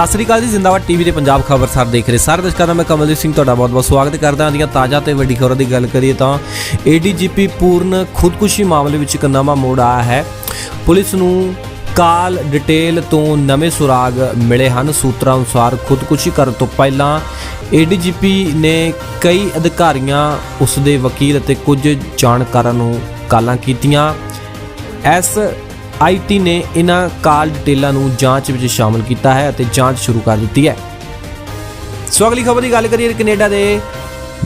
ਸਤਿ ਸ੍ਰੀ ਅਕਾਲ ਜੀ, ਜ਼ਿੰਦਾਬਾਦ ਟੀਵੀ ਦੇ ਪੰਜਾਬ ਖਬਰਸਾਰ ਦੇਖ ਰਹੇ ਸਾਰੇ ਦਰਸ਼ਕਾਂ ਦਾ ਮੈਂ ਕਮਲਜੀਤ ਸਿੰਘ ਤੁਹਾਡਾ ਬਹੁਤ-ਬਹੁਤ ਸਵਾਗਤ ਕਰਦਾ ਹਾਂ। ਦੀਆਂ ਤਾਜ਼ਾ ਤੇ ਵੱਡੀ ਖਬਰਾਂ ਦੀ ਗੱਲ ਕਰੀਏ ਤਾਂ ਏਡੀਜੀਪੀ ਪੂਰਨ ਖੁਦਕੁਸ਼ੀ ਮਾਮਲੇ ਵਿੱਚ ਇੱਕ ਨਵਾਂ ਮੋੜ ਆਇਆ ਹੈ। ਪੁਲਿਸ ਨੂੰ ਕਾਲ ਡਿਟੇਲ ਤੋਂ ਨਵੇਂ ਸੁਰਾਗ ਮਿਲੇ ਹਨ। ਸੂਤਰਾਂ ਅਨੁਸਾਰ ਖੁਦਕੁਸ਼ੀ ਕਰਨ ਤੋਂ ਪਹਿਲਾਂ ਏਡੀਜੀਪੀ ਨੇ ਕਈ ਅਧਿਕਾਰੀਆਂ, ਉਸ ਦੇ ਵਕੀਲ ਅਤੇ ਕੁਝ ਜਾਣਕਾਰਾਂ ਨੂੰ ਕਾਲਾਂ ਕੀਤੀਆਂ। ਐਸ ਆਈਟੀ ਨੇ ਇਹਨਾਂ ਕਾਲ ਡਿਟੇਲਾਂ ਨੂੰ ਜਾਂਚ ਵਿੱਚ ਸ਼ਾਮਲ ਕੀਤਾ ਹੈ ਅਤੇ ਜਾਂਚ ਸ਼ੁਰੂ ਕਰ ਦਿੱਤੀ ਹੈ। ਸੋ ਅਗਲੀ ਖਬਰ ਦੀ ਗੱਲ ਕਰੀਏ ਕੈਨੇਡਾ ਦੇ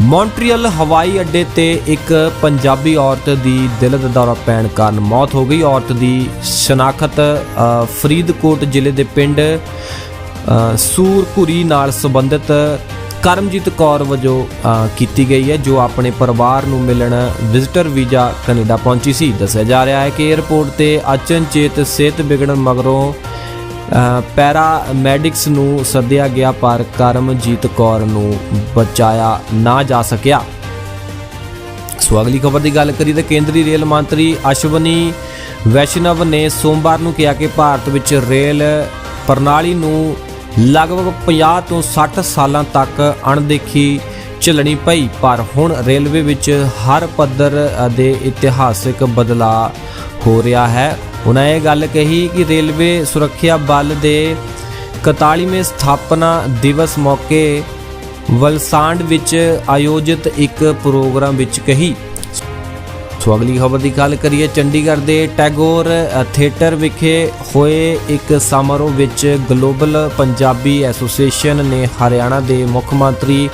ਮੌਂਟਰੀਅਲ ਹਵਾਈ ਅੱਡੇ ਤੇ ਇੱਕ ਪੰਜਾਬੀ ਔਰਤ ਦੀ ਦਿਲ ਦਾ ਦੌਰਾ ਪੈਣ ਕਾਰਨ ਮੌਤ ਹੋ ਗਈ। ਔਰਤ ਦੀ ਸ਼ਨਾਖਤ ਫਰੀਦਕੋਟ ਜ਼ਿਲ੍ਹੇ ਦੇ ਪਿੰਡ ਅ, ਸੂਰਪੁਰੀ ਨਾਲ ਸੰਬੰਧਿਤ ਕਰਮਜੀਤ ਕੌਰ ਵਜੋਂ ਕੀਤੀ ਗਈ ਹੈ, ਜੋ ਆਪਣੇ ਪਰਿਵਾਰ ਨੂੰ ਮਿਲਣ ਵਿਜ਼ਟਰ ਵੀਜ਼ਾ ਕੈਨੇਡਾ ਪਹੁੰਚੀ ਸੀ। ਦੱਸਿਆ ਜਾ ਰਿਹਾ ਹੈ ਕਿ 에ਅਰਪੋਰਟ ਤੇ ਅਚਨਚੇਤ ਸਿਹਤ ਵਿਗੜਨ ਮਗਰੋਂ ਪੈਰਾ ਮੈਡਿਕਸ ਨੂੰ ਸੱਦਿਆ ਗਿਆ, ਪਰ ਕਰਮਜੀਤ ਕੌਰ ਨੂੰ ਬਚਾਇਆ ਨਾ ਜਾ ਸਕਿਆ। ਸੋ ਅਗਲੀ ਖਬਰ ਦੀ ਗੱਲ ਕਰੀ ਤਾਂ ਕੇਂਦਰੀ ਰੇਲ ਮੰਤਰੀ ਅਸ਼ਵਨੀ ਵੈਸ਼ਨਵ ਨੇ ਸੋਮਵਾਰ ਨੂੰ ਕਿਹਾ ਕਿ ਭਾਰਤ ਵਿੱਚ ਰੇਲ ਪ੍ਰਣਾਲੀ ਨੂੰ ਲਗਭਗ 50 ਤੋਂ 60 ਸਾਲਾਂ ਤੱਕ ਅਣਦੇਖੀ ਝੱਲਣੀ ਪਈ, ਪਰ ਹੁਣ ਰੇਲਵੇ ਵਿੱਚ ਹਰ ਪੱਧਰ ਦੇ ਇਤਿਹਾਸਿਕ ਬਦਲਾਅ ਹੋ ਰਿਹਾ ਹੈ। ਉਹਨਾਂ ਇਹ ਗੱਲ ਕਹੀ ਕਿ ਰੇਲਵੇ ਸੁਰੱਖਿਆ ਬਲ ਦੇ 41ਵੇਂ ਸਥਾਪਨਾ ਦਿਵਸ ਮੌਕੇ ਵਲਸਾਂਡ ਵਿੱਚ ਆਯੋਜਿਤ ਇੱਕ ਪ੍ਰੋਗਰਾਮ ਵਿੱਚ ਕਹੀ ਸੋ ਅਗਲੀ ਖਬਰ ਦੀ ਗੱਲ ਕਰੀਏ, ਚੰਡੀਗੜ੍ਹ ਦੇ ਟੈਗੋਰ ਥੀਏਟਰ ਵਿਖੇ ਹੋਏ ਇੱਕ ਸਮਾਰੋਹ ਵਿੱਚ ਗਲੋਬਲ ਪੰਜਾਬੀ ਐਸੋਸੀਏਸ਼ਨ ਨੇ ਹਰਿਆਣਾ ਦੇ ਮੁੱਖ ਮੰਤਰੀ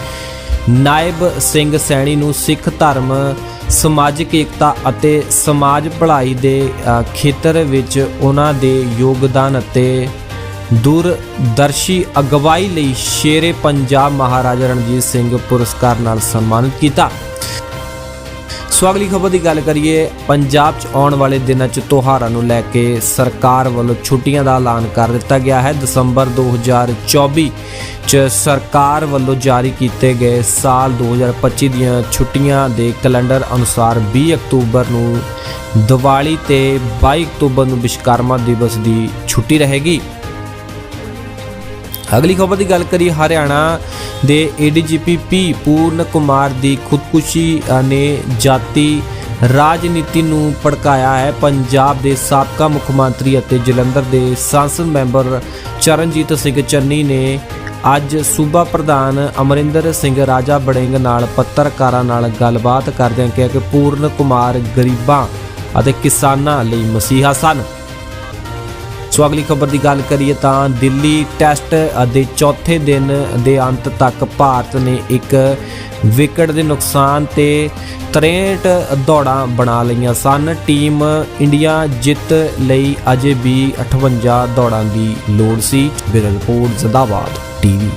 ਨਾਇਬ ਸਿੰਘ ਸੈਣੀ ਨੂੰ ਸਿੱਖ ਧਰਮ, ਸਮਾਜਿਕ ਏਕਤਾ ਅਤੇ ਸਮਾਜ ਭਲਾਈ ਦੇ ਖੇਤਰ ਵਿੱਚ ਉਹਨਾਂ ਦੇ ਯੋਗਦਾਨ ਅਤੇ ਦੂਰਦਰਸ਼ੀ ਅਗਵਾਈ ਲਈ ਸ਼ੇਰੇ ਪੰਜਾਬ ਮਹਾਰਾਜਾ ਰਣਜੀਤ ਸਿੰਘ ਪੁਰਸਕਾਰ ਨਾਲ ਸਨਮਾਨਿਤ ਕੀਤਾ। ਸੋ ਅਗਲੀ ਖਬਰ ਦੀ ਗੱਲ ਕਰੀਏ, ਪੰਜਾਬ 'ਚ ਆਉਣ ਵਾਲੇ ਦਿਨਾਂ 'ਚ ਤਿਉਹਾਰਾਂ ਨੂੰ ਲੈ ਕੇ ਸਰਕਾਰ ਵੱਲੋਂ ਛੁੱਟੀਆਂ ਦਾ ਐਲਾਨ ਕਰ ਦਿੱਤਾ ਗਿਆ ਹੈ। ਦਸੰਬਰ 2024 'ਚ ਸਰਕਾਰ ਵੱਲੋਂ ਜਾਰੀ ਕੀਤੇ ਗਏ ਸਾਲ 2025 ਦੀਆਂ ਛੁੱਟੀਆਂ ਦੇ ਕੈਲੰਡਰ ਅਨੁਸਾਰ 20 ਅਕਤੂਬਰ ਨੂੰ ਦੀਵਾਲੀ ਤੇ 22 ਅਕਤੂਬਰ ਨੂੰ ਵਿਸ਼ਵਕਰਮਾ ਦਿਵਸ ਦੀ ਛੁੱਟੀ ਰਹੇਗੀ। ਅਗਲੀ ਖਬਰ ਦੀ ਗੱਲ ਕਰੀ ਹਰਿਆਣਾ ਦੇ ਏਡੀਜੀਪੀ ਪੀ ਪੂਰਨ ਕੁਮਾਰ ਦੀ ਖੁਦਕੁਸ਼ੀ ਨੇ ਜਾਤੀ ਰਾਜਨੀਤੀ ਨੂੰ ਭੜਕਾਇਆ ਹੈ। ਪੰਜਾਬ ਦੇ ਸਾਬਕਾ ਮੁੱਖ ਮੰਤਰੀ ਅਤੇ ਜਲੰਧਰ ਦੇ ਸੰਸਦ ਮੈਂਬਰ ਚਰਨਜੀਤ ਸਿੰਘ ਚੰਨੀ ਨੇ ਅੱਜ ਸੂਬਾ ਪ੍ਰਧਾਨ ਅਮਰਿੰਦਰ ਸਿੰਘ ਰਾਜਾ ਬੜਿੰਗ ਨਾਲ ਪੱਤਰਕਾਰਾਂ ਨਾਲ ਗੱਲਬਾਤ ਕਰਦਿਆਂ ਕਿਹਾ ਕਿ ਪੂਰਨ ਕੁਮਾਰ ਗਰੀਬਾਂ ਅਤੇ ਕਿਸਾਨਾਂ ਲਈ ਮਸੀਹਾ ਸਨ। ਸੋ ਅਗਲੀ ਖਬਰ ਦੀ ਗੱਲ ਕਰੀਏ ਤਾਂ ਦਿੱਲੀ ਟੈਸਟ ਦੇ ਚੌਥੇ ਦਿਨ ਦੇ ਅੰਤ ਤੱਕ ਭਾਰਤ ਨੇ ਇੱਕ ਵਿਕਟ ਦੇ ਨੁਕਸਾਨ ਤੇ 63 ਦੌੜਾਂ ਬਣਾ ਲਈਆਂ ਸਨ। ਟੀਮ ਇੰਡੀਆ ਜਿੱਤ ਲਈ ਅਜੇ ਵੀ 58 ਦੌੜਾਂ ਦੀ ਲੋੜ ਸੀ। Bureau report Zindabad TV.